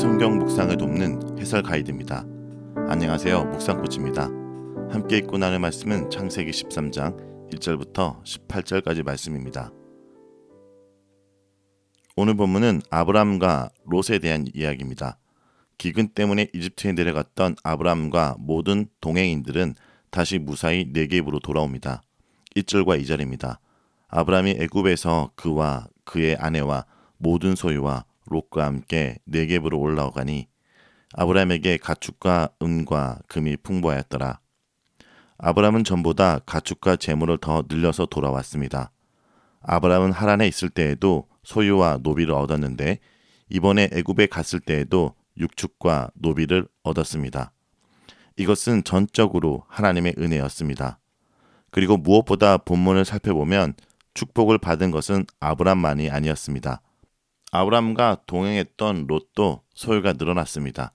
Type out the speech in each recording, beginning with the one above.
성경 묵상을 돕는 해설 가이드입니다. 안녕하세요. 묵상코치입니다. 함께 읽고 나눌 말씀은 창세기 13장 1절부터 18절까지 말씀입니다. 오늘 본문은 아브람과 롯에 대한 이야기입니다. 기근 때문에 이집트에 내려갔던 아브람과 모든 동행인들은 다시 무사히 네겝으로 돌아옵니다. 1절과 2절입니다. 아브람이 애굽에서 그와 그의 아내와 모든 소유와 롯과 함께 네겝으로 올라오가니 아브람에게 가축과 은과 금이 풍부하였더라. 아브람은 전보다 가축과 재물을 더 늘려서 돌아왔습니다. 아브람은 하란에 있을 때에도 소유와 노비를 얻었는데 이번에 애굽에 갔을 때에도 육축과 노비를 얻었습니다. 이것은 전적으로 하나님의 은혜였습니다. 그리고 무엇보다 본문을 살펴보면 축복을 받은 것은 아브람만이 아니었습니다. 아브람과 동행했던 롯도 소유가 늘어났습니다.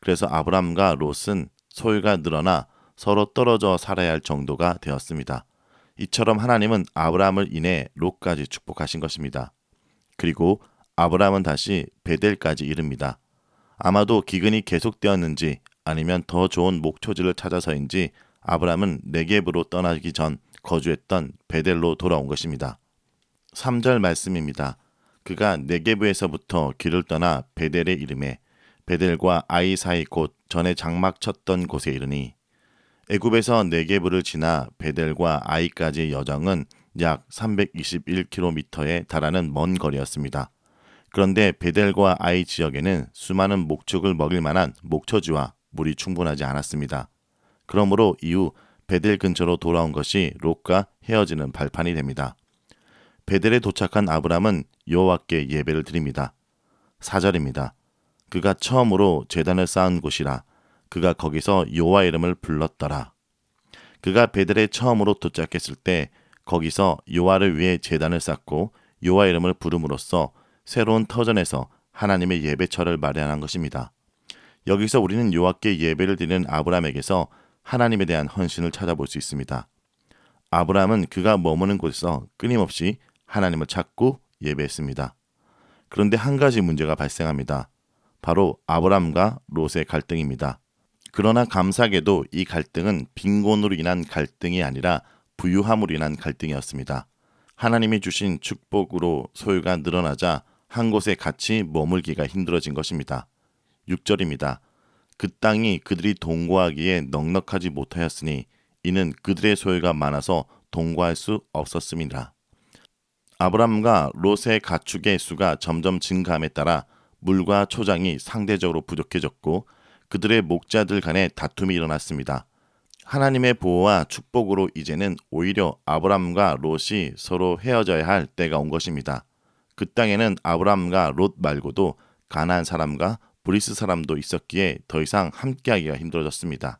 그래서 아브람과 롯은 소유가 늘어나 서로 떨어져 살아야 할 정도가 되었습니다. 이처럼 하나님은 아브람을 인해 롯까지 축복하신 것입니다. 그리고 아브람은 다시 베델까지 이릅니다. 아마도 기근이 계속되었는지 아니면 더 좋은 목초지를 찾아서인지 아브람은 네겝으로 떠나기 전 거주했던 베델로 돌아온 것입니다. 3절 말씀입니다. 그가 네게브에서부터 길을 떠나 베델에 이름에 베델과 아이 사이 곧 전에 장막 쳤던 곳에 이르니 애굽에서 네게브를 지나 베델과 아이까지의 여정은 약 321km에 달하는 먼 거리였습니다. 그런데 베델과 아이 지역에는 수많은 목축을 먹일 만한 목초지와 물이 충분하지 않았습니다. 그러므로 이후 베델 근처로 돌아온 것이 롯과 헤어지는 발판이 됩니다. 베델에 도착한 아브람은 여호와께 예배를 드립니다. 4절입니다. 그가 처음으로 제단을 쌓은 곳이라 그가 거기서 여호와 이름을 불렀더라. 그가 베델에 처음으로 도착했을 때 거기서 여호와를 위해 제단을 쌓고 여호와 이름을 부름으로써 새로운 터전에서 하나님의 예배처를 마련한 것입니다. 여기서 우리는 여호와께 예배를 드리는 아브람에게서 하나님에 대한 헌신을 찾아볼 수 있습니다. 아브람은 그가 머무는 곳에서 끊임없이 하나님을 찾고 예배했습니다. 그런데 한 가지 문제가 발생합니다. 바로 아브람과 롯의 갈등입니다. 그러나 감사하게도 이 갈등은 빈곤으로 인한 갈등이 아니라 부유함으로 인한 갈등이었습니다. 하나님이 주신 축복으로 소유가 늘어나자 한 곳에 같이 머물기가 힘들어진 것입니다. 6절입니다. 그 땅이 그들이 동거하기에 넉넉하지 못하였으니 이는 그들의 소유가 많아서 동거할 수 없었음이라. 아브람과 롯의 가축의 수가 점점 증가함에 따라 물과 초장이 상대적으로 부족해졌고 그들의 목자들 간에 다툼이 일어났습니다. 하나님의 보호와 축복으로 이제는 오히려 아브람과 롯이 서로 헤어져야 할 때가 온 것입니다. 그 땅에는 아브람과 롯 말고도 가나안 사람과 브리스 사람도 있었기에 더 이상 함께하기가 힘들어졌습니다.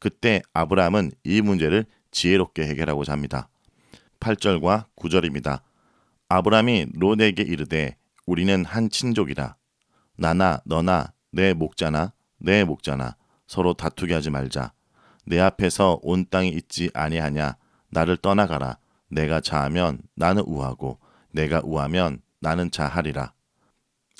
그때 아브람은 이 문제를 지혜롭게 해결하고자 합니다. 8절과 9절입니다. 아브람이 롯에게 이르되 우리는 한 친족이라. 나나 너나 내 목자나 내 목자나 서로 다투게 하지 말자. 내 앞에서 온 땅이 있지 아니하냐. 나를 떠나가라. 내가 자하면 나는 우하고 내가 우하면 나는 자하리라.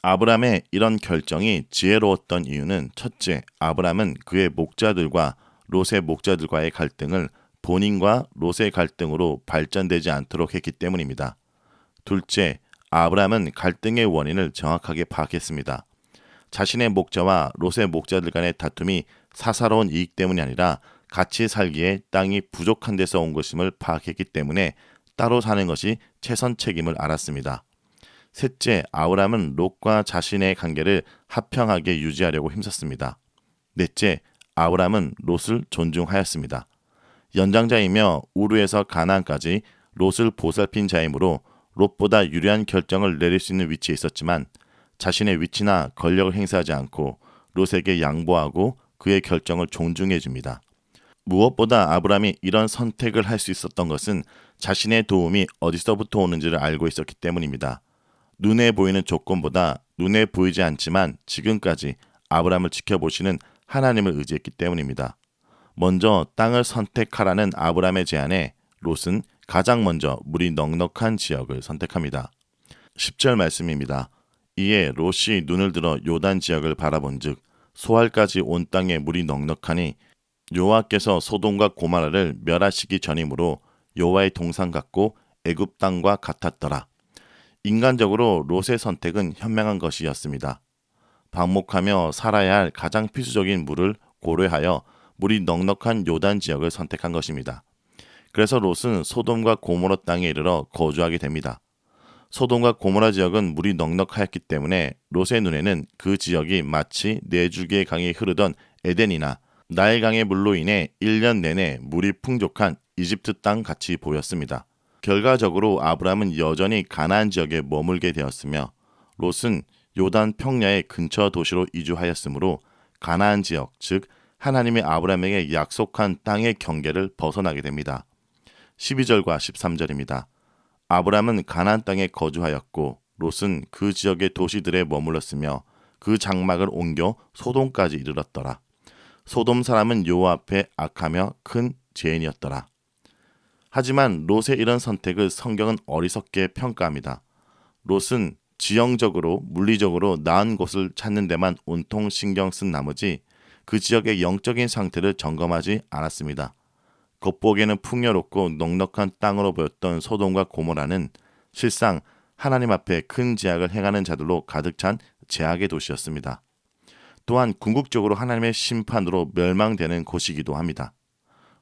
아브람의 이런 결정이 지혜로웠던 이유는 첫째, 아브람은 그의 목자들과 롯의 목자들과의 갈등을 본인과 롯의 갈등으로 발전되지 않도록 했기 때문입니다. 둘째, 아브람은 갈등의 원인을 정확하게 파악했습니다. 자신의 목자와 롯의 목자들 간의 다툼이 사사로운 이익 때문이 아니라 같이 살기에 땅이 부족한 데서 온 것임을 파악했기 때문에 따로 사는 것이 최선 책임을 알았습니다. 셋째, 아브람은 롯과 자신의 관계를 합평하게 유지하려고 힘썼습니다. 넷째, 아브람은 롯을 존중하였습니다. 연장자이며 우르에서 가나안까지 롯을 보살핀 자이므로 롯보다 유리한 결정을 내릴 수 있는 위치에 있었지만 자신의 위치나 권력을 행사하지 않고 롯에게 양보하고 그의 결정을 존중해 줍니다. 무엇보다 아브람이 이런 선택을 할 수 있었던 것은 자신의 도움이 어디서부터 오는지를 알고 있었기 때문입니다. 눈에 보이는 조건보다 눈에 보이지 않지만 지금까지 아브람을 지켜보시는 하나님을 의지했기 때문입니다. 먼저 땅을 선택하라는 아브람의 제안에 롯은 가장 먼저 물이 넉넉한 지역을 선택합니다. 10절 말씀입니다. 이에 롯이 눈을 들어 요단 지역을 바라본즉 소알까지 온 땅에 물이 넉넉하니 여호와께서 소돔과 고마라를 멸하시기 전이므로 여호와의 동상 같고 애굽 땅과 같았더라. 인간적으로 롯의 선택은 현명한 것이었습니다. 방목하며 살아야 할 가장 필수적인 물을 고려하여 물이 넉넉한 요단 지역을 선택한 것입니다. 그래서 롯은 소돔과 고모라 땅에 이르러 거주하게 됩니다. 소돔과 고모라 지역은 물이 넉넉하였기 때문에 롯의 눈에는 그 지역이 마치 네 줄기의 강이 흐르던 에덴이나 나일강의 물로 인해 1년 내내 물이 풍족한 이집트 땅 같이 보였습니다. 결과적으로 아브라함은 여전히 가나안 지역에 머물게 되었으며 롯은 요단 평야의 근처 도시로 이주하였으므로 가나안 지역 즉 하나님이 아브라함에게 약속한 땅의 경계를 벗어나게 됩니다. 12절과 13절입니다. 아브라함은 가나안 땅에 거주하였고 롯은 그 지역의 도시들에 머물렀으며 그 장막을 옮겨 소돔까지 이르렀더라. 소돔 사람은 여호와 앞에 악하며 큰 죄인이었더라. 하지만 롯의 이런 선택을 성경은 어리석게 평가합니다. 롯은 지형적으로 물리적으로 나은 곳을 찾는 데만 온통 신경 쓴 나머지 그 지역의 영적인 상태를 점검하지 않았습니다. 겉보기에는 풍요롭고 넉넉한 땅으로 보였던 소돔과 고모라는 실상 하나님 앞에 큰 제약을 행하는 자들로 가득 찬 제약의 도시였습니다. 또한 궁극적으로 하나님의 심판으로 멸망되는 곳이기도 합니다.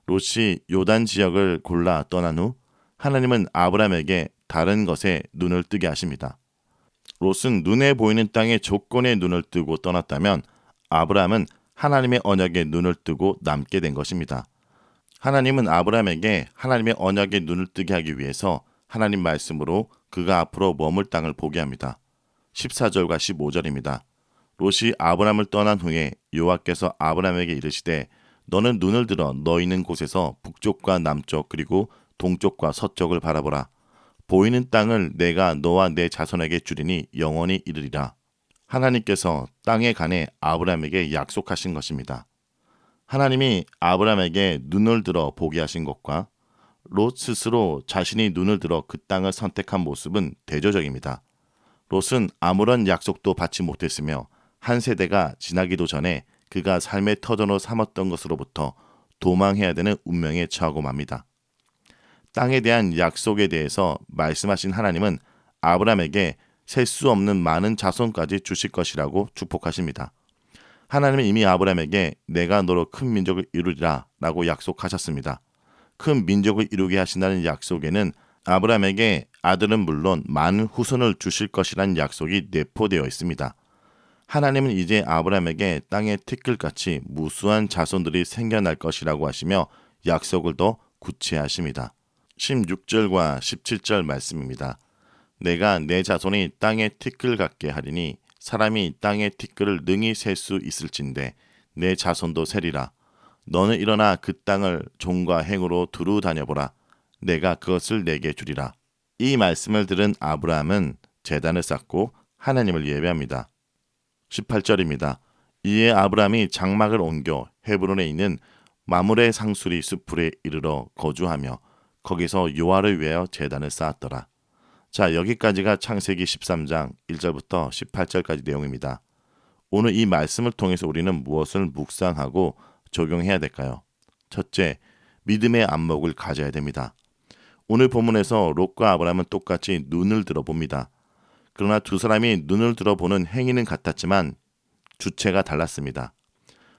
롯이 요단 지역을 골라 떠난 후 하나님은 아브라함에게 다른 것에 눈을 뜨게 하십니다. 롯은 눈에 보이는 땅의 조건에 눈을 뜨고 떠났다면 아브라함은 하나님의 언약에 눈을 뜨고 남게 된 것입니다. 하나님은 아브라함에게 하나님의 언약에 눈을 뜨게 하기 위해서 하나님 말씀으로 그가 앞으로 머물 땅을 보게 합니다. 14절과 15절입니다. 롯이 아브라함을 떠난 후에 여호와께서 아브라함에게 이르시되 너는 눈을 들어 너 있는 곳에서 북쪽과 남쪽 그리고 동쪽과 서쪽을 바라보라. 보이는 땅을 내가 너와 내 자손에게 주리니 영원히 이르리라. 하나님께서 땅에 관해 아브라함에게 약속하신 것입니다. 하나님이 아브라함에게 눈을 들어 보게 하신 것과 롯 스스로 자신이 눈을 들어 그 땅을 선택한 모습은 대조적입니다. 롯은 아무런 약속도 받지 못했으며 한 세대가 지나기도 전에 그가 삶의 터전으로 삼았던 것으로부터 도망해야 되는 운명에 처하고 맙니다. 땅에 대한 약속에 대해서 말씀하신 하나님은 아브라함에게 셀 수 없는 많은 자손까지 주실 것이라고 축복하십니다. 하나님은 이미 아브라함에게 내가 너로 큰 민족을 이루리라 라고 약속하셨습니다. 큰 민족을 이루게 하신다는 약속에는 아브라함에게 아들은 물론 많은 후손을 주실 것이라는 약속이 내포되어 있습니다. 하나님은 이제 아브라함에게 땅의 티끌같이 무수한 자손들이 생겨날 것이라고 하시며 약속을 더 구체하십니다. 16절과 17절 말씀입니다. 내가 내 자손이 땅의 티끌 같게 하리니 사람이 땅의 티끌을 능히 셀 수 있을진데 내 자손도 세리라. 너는 일어나 그 땅을 종과 행으로 두루 다녀보라. 내가 그것을 내게 주리라. 이 말씀을 들은 아브라함은 재단을 쌓고 하나님을 예배합니다. 18절입니다. 이에 아브라함이 장막을 옮겨 헤브론에 있는 마물의 상수리 수풀에 이르러 거주하며 거기서 요하를 위하여 재단을 쌓았더라. 자, 여기까지가 창세기 13장 1절부터 18절까지 내용입니다. 오늘 이 말씀을 통해서 우리는 무엇을 묵상하고 적용해야 될까요? 첫째, 믿음의 안목을 가져야 됩니다. 오늘 본문에서 롯과 아브라함은 똑같이 눈을 들어봅니다. 그러나 두 사람이 눈을 들어보는 행위는 같았지만 주체가 달랐습니다.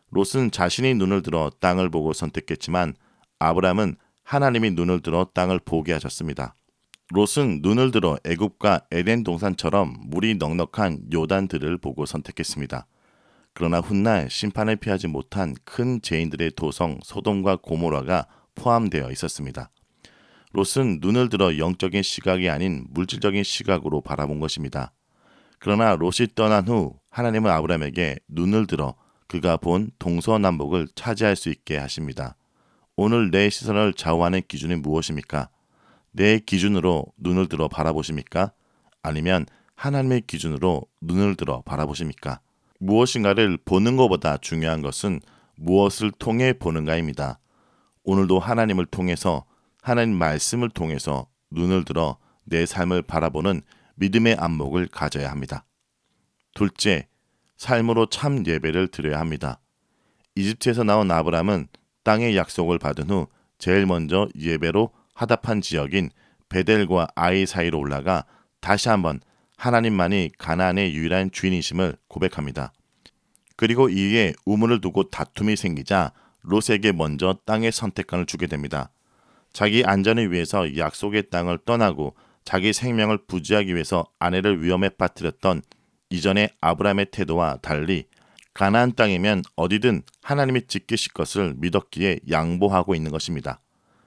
롯은 자신이 눈을 들어 땅을 보고 선택했지만 아브라함은 하나님이 눈을 들어 땅을 보게 하셨습니다. 롯은 눈을 들어 애굽과 에덴 동산처럼 물이 넉넉한 요단들을 보고 선택했습니다. 그러나 훗날 심판을 피하지 못한 큰 죄인들의 도성 소돔과 고모라가 포함되어 있었습니다. 롯은 눈을 들어 영적인 시각이 아닌 물질적인 시각으로 바라본 것입니다. 그러나 롯이 떠난 후 하나님은 아브라함에게 눈을 들어 그가 본 동서남북을 차지할 수 있게 하십니다. 오늘 내 시선을 좌우하는 기준이 무엇입니까? 내 기준으로 눈을 들어 바라보십니까? 아니면 하나님의 기준으로 눈을 들어 바라보십니까? 무엇인가를 보는 것보다 중요한 것은 무엇을 통해 보는가입니다. 오늘도 하나님을 통해서 하나님 말씀을 통해서 눈을 들어 내 삶을 바라보는 믿음의 안목을 가져야 합니다. 둘째, 삶으로 참 예배를 드려야 합니다. 이집트에서 나온 아브람은 땅의 약속을 받은 후 제일 먼저 예배로 하답한 지역인 베델과 아이 사이로 올라가 다시 한번 하나님만이 가나안의 유일한 주인이심을 고백합니다. 그리고 이에 우물을 두고 다툼이 생기자 롯에게 먼저 땅의 선택권을 주게 됩니다. 자기 안전을 위해서 약속의 땅을 떠나고 자기 생명을 부지하기 위해서 아내를 위험에 빠뜨렸던 이전의 아브라함의 태도와 달리 가나안 땅이면 어디든 하나님이 지키실 것을 믿었기에 양보하고 있는 것입니다.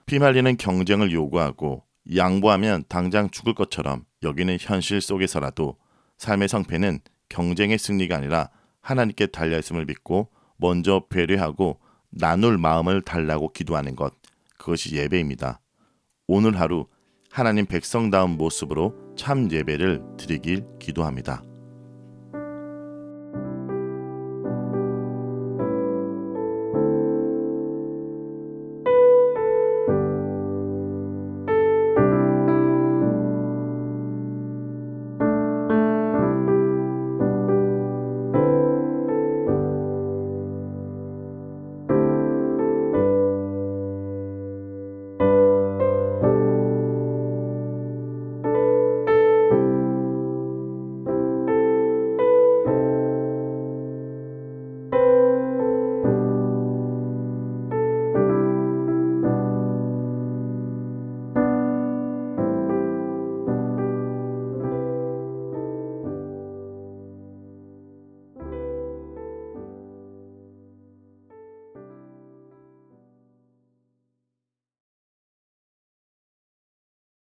피말리는 경쟁을 요구하고 양보하면 당장 죽을 것처럼 여기는 현실 속에서라도 삶의 성패는 경쟁의 승리가 아니라 하나님께 달려 있음을 믿고 먼저 배려하고 나눌 마음을 달라고 기도하는 것 그것이 예배입니다. 오늘 하루 하나님 백성다운 모습으로 참 예배를 드리길 기도합니다.